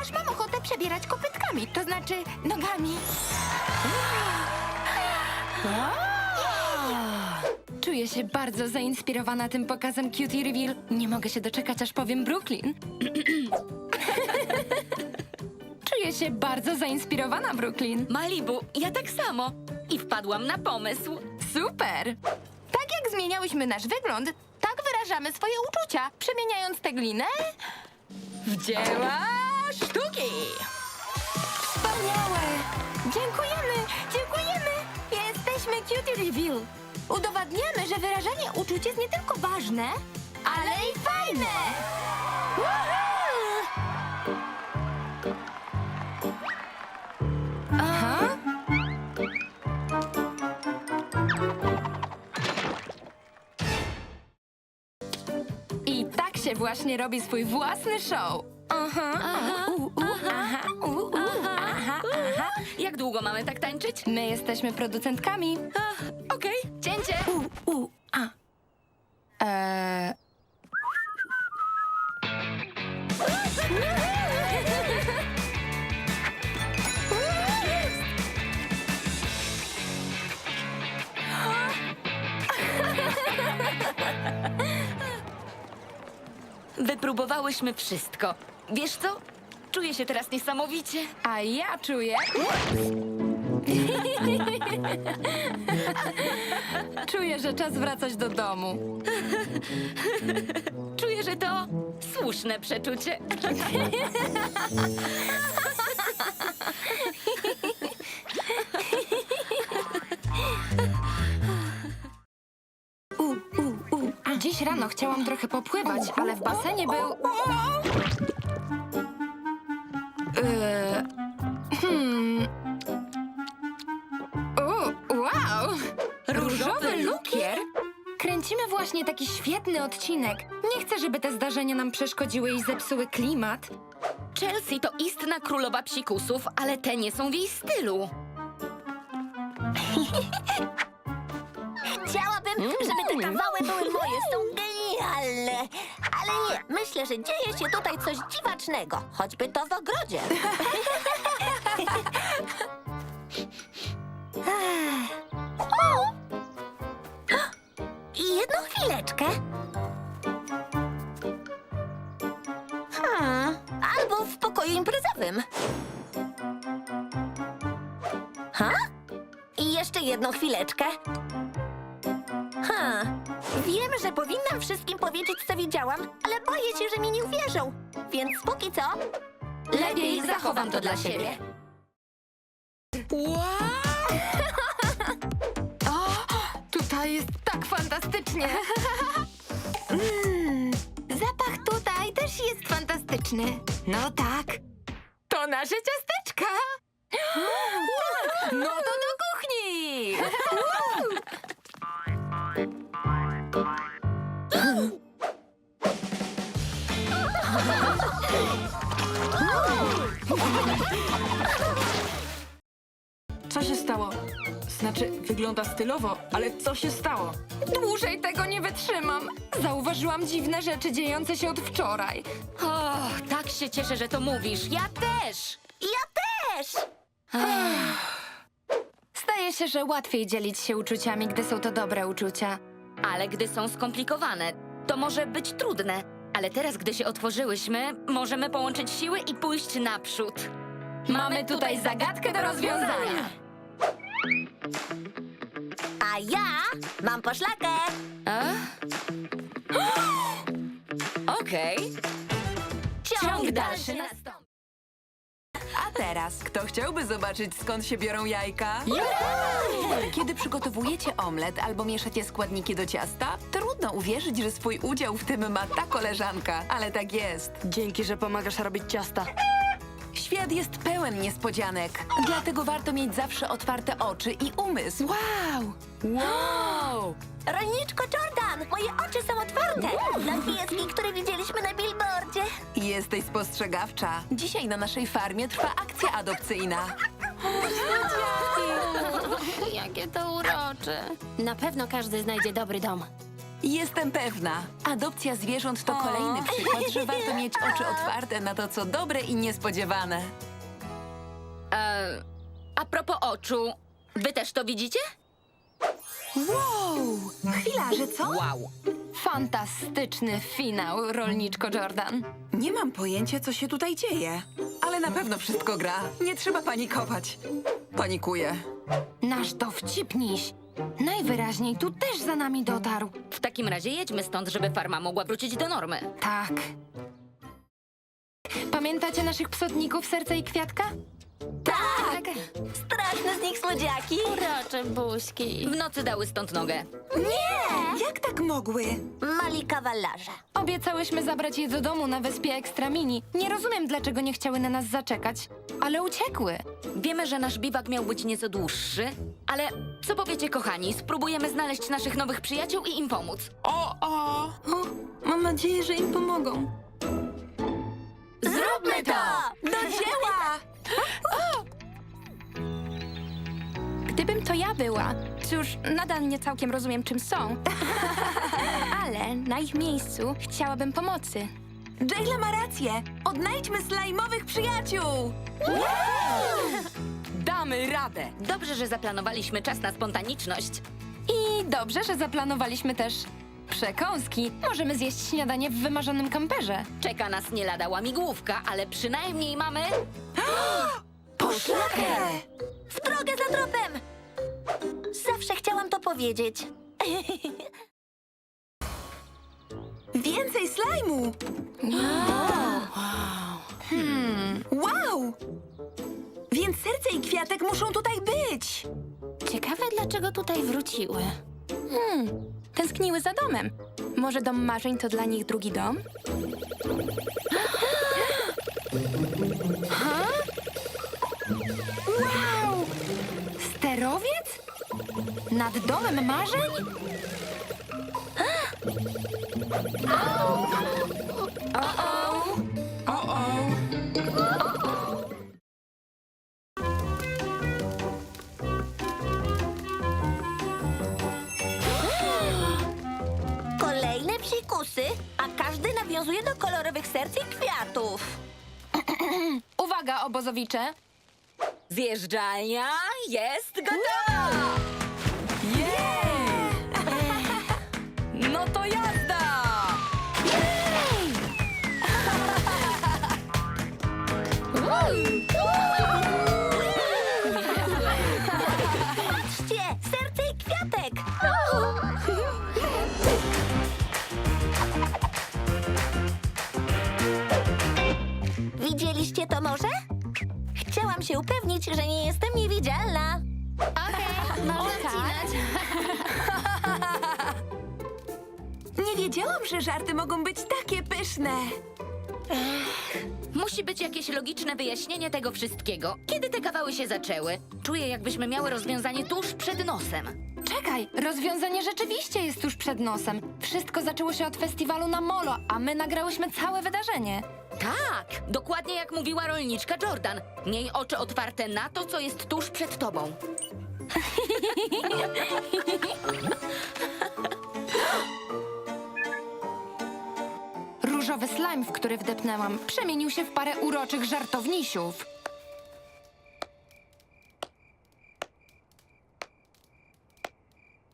aż mam ochotę przebierać kopytkami, to znaczy nogami. Czuję się bardzo zainspirowana tym pokazem Cutie Reveal. Nie mogę się doczekać, aż powiem Brooklyn. Czuję się bardzo zainspirowana, Brooklyn. Malibu, ja tak samo. I wpadłam na pomysł. Super! Tak jak zmieniałyśmy nasz wygląd, tak wyrażamy swoje uczucia, przemieniając tę glinę W dzieła sztuki. Wspaniałe! Dziękujemy, dziękujemy! Jesteśmy Cutie Reveal. Udowadniamy, że wyrażanie uczuć jest nie tylko ważne, ale i fajne! Aha! I tak się właśnie robi swój własny show. Aha, aha, u, u, aha, u, u, aha, aha. Jak długo mamy tak tańczyć? My jesteśmy producentkami. Ach, Okej, cięcie. U, u, a. Eee... Wypróbowałyśmy wszystko. Wiesz co? Czuję się teraz niesamowicie. A ja czuję. czuję, że czas wracać do domu. Czuję, że to słuszne przeczucie. dziś rano chciałam trochę popływać, ale w basenie był. Eee, hmm. Wow! Różowy lukier? Kręcimy właśnie taki świetny odcinek. Nie chcę, żeby te zdarzenia nam przeszkodziły i zepsuły klimat. Chelsea to istna królowa psikusów, ale te nie są w jej stylu. Chciałabym, żeby te kawały były moje, są genialne. Ale nie, myślę, że dzieje się tutaj coś dziwacznego, choćby to w ogrodzie. o! Jedną chwileczkę. Hmm, albo w pokoju imprezowym. Ha? I jeszcze jedną chwileczkę. Wiem, że powinnam wszystkim powiedzieć, co widziałam, ale boję się, że mi nie uwierzą. Więc póki co, Lepiej zachowam to dla siebie. Tutaj jest tak fantastycznie. Mm, zapach tutaj też jest fantastyczny. No tak. To nasze ciasteczka! Stało? Znaczy, wygląda stylowo, ale co się stało? Dłużej tego nie wytrzymam. Zauważyłam dziwne rzeczy dziejące się od wczoraj. O, tak się cieszę, że to mówisz. Ja też. ja też! Zdaje się, że łatwiej dzielić się uczuciami, gdy są to dobre uczucia. Ale gdy są skomplikowane, to może być trudne. Ale teraz, gdy się otworzyłyśmy, możemy połączyć siły i pójść naprzód. Mamy tutaj zagadkę do rozwiązania. A ja mam poszlakę. A? Okej. Ciąg dalszy nastąpi. A teraz, kto chciałby zobaczyć skąd się biorą jajka? Kiedy przygotowujecie omlet albo mieszacie składniki do ciasta, trudno uwierzyć, że swój udział w tym ma ta koleżanka, ale tak jest. Dzięki, że pomagasz robić ciasta. Świat jest pełen niespodzianek, dlatego warto mieć zawsze otwarte oczy i umysł. Wow! Wow! Rolniczko Jordan, moje oczy są otwarte. Dla pieski, które widzieliśmy na billboardzie. Jesteś spostrzegawcza. Dzisiaj na naszej farmie trwa akcja adopcyjna. Jakie to urocze. Na pewno każdy znajdzie dobry dom. Jestem pewna. Adopcja zwierząt to kolejny przykład, że warto mieć oczy otwarte na to, co dobre i niespodziewane. E, a propos oczu, wy też to widzicie? Wow! Chwila, że co? Wow. Fantastyczny finał, rolniczko Jordan. Nie mam pojęcia, co się tutaj dzieje, ale na pewno wszystko gra. Nie trzeba panikować. Panikuję. Nasz dowcipniś. Najwyraźniej tu też za nami dotarł. W takim razie jedźmy stąd, żeby farma mogła wrócić do normy. Tak. Pamiętacie naszych psotników Serca i Kwiatka? Tak! Nich słodziaki. Urocze buźki. W nocy dały stąd nogę. Jak tak mogły? Mali kawalarze. Obiecałyśmy zabrać je do domu na wyspie Extra Mini. Nie rozumiem, dlaczego nie chciały na nas zaczekać, ale uciekły. Wiemy, że nasz biwak miał być nieco dłuższy, ale co powiecie, kochani? Spróbujemy znaleźć naszych nowych przyjaciół i im pomóc. O, o! O, mam nadzieję, że im pomogą. To ja była, cóż, nadal nie całkiem rozumiem, czym są. ale na ich miejscu chciałabym pomocy. Jayla ma rację. Odnajdźmy slajmowych przyjaciół! Damy radę! Dobrze, że zaplanowaliśmy czas na spontaniczność. I dobrze, że zaplanowaliśmy też przekąski. Możemy zjeść śniadanie w wymarzonym kamperze. Czeka nas nie lada łamigłówka, ale przynajmniej mamy... Poszlakę! W drogę za tropem! Chciałam to powiedzieć. Więcej slajmu! Hmm. Wow! Więc serce i kwiatek muszą tutaj być! Ciekawe, dlaczego tutaj wróciły. Hmm, tęskniły za domem. Może dom marzeń to dla nich drugi dom? Ha? Nad domem marzeń? Kolejne psikusy, a każdy nawiązuje do kolorowych serc i kwiatów. Uwaga, obozowicze! Zjeżdżalnia jest gotowa! Patrzcie, serce i kwiatek! Widzieliście to może? Chciałam się upewnić, że nie jestem niewidzialna. Nie wiedziałam, że żarty mogą być takie pyszne. Musi być jakieś logiczne wyjaśnienie tego wszystkiego. Kiedy te kawały się zaczęły? Czuję, jakbyśmy miały rozwiązanie tuż przed nosem. Czekaj, rozwiązanie rzeczywiście jest tuż przed nosem. Wszystko zaczęło się od festiwalu na Molo, a my nagrałyśmy całe wydarzenie. Tak, dokładnie jak mówiła rolniczka Jordan. Miej oczy otwarte na to, co jest tuż przed tobą. W który wdepnęłam, przemienił się w parę uroczych żartownisiów.